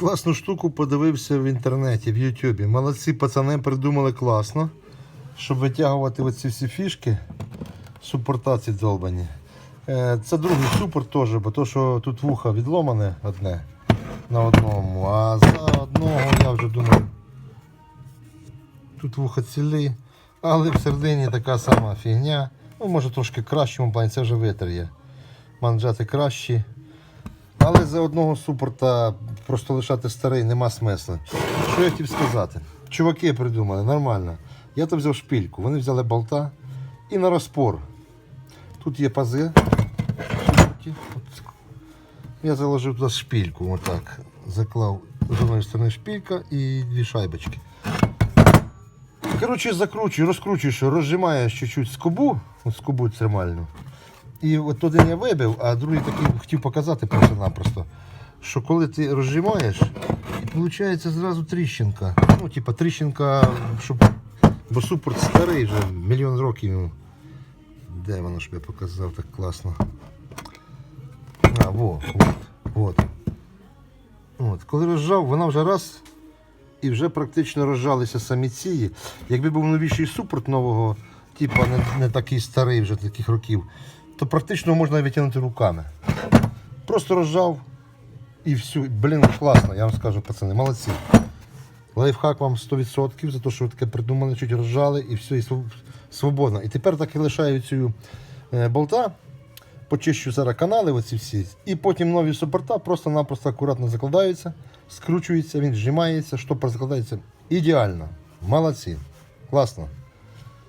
Класну штуку подивився в інтернеті, в Ютубі. Молодці пацани придумали класно, щоб витягувати оці всі фішки, супорта ці долбані. Е, Це другий супорт теж, бо то, що тут вуха відломане одне на одному, а за одного я вже думаю, тут вуха цілі, але всередині така сама фігня. Ну, може трошки кращому плані, це вже витер є. Манжети кращі. Але за одного супорта просто лишати старий нема смисла. Що я хотів сказати? Чуваки придумали, нормально. Я то взяв шпильку, вони взяли болта і на розпор. Тут є пази. Я заложив туди шпильку, отак. Заклав з одної сторони шпилька і дві шайбочки. Коротше, закручуєш, розкручуєш, розжимаєш чуть-чуть скобу, от скобу термальну. І от один я вибив, а другий такий хотів показати просто-напросто, що коли ти розжимаєш, виходить зразу тріщинка. Ну, типа тріщинка, щоб. Бо супорт старий вже мільйон років. Де воно щоб я показав так класно. А, во, от, от. От. Коли розжав, вона вже раз і вже практично розжалися самі ці. Якби був новіший супорт нового, типа не, не такий старий вже таких років, то практично можна витягнути руками. Просто розжав і все. Блін, класно, я вам скажу, пацани, молодці. Лайфхак вам 100% за те, що ви таке придумали, чуть розжали і все, і свободно. І тепер так і лишаю цю е, болта, почищу зараз канали оці всі, і потім нові супорта просто-напросто акуратно закладаються, скручуються, він зжимається, штопор закладається. Ідеально. Молодці. Класно.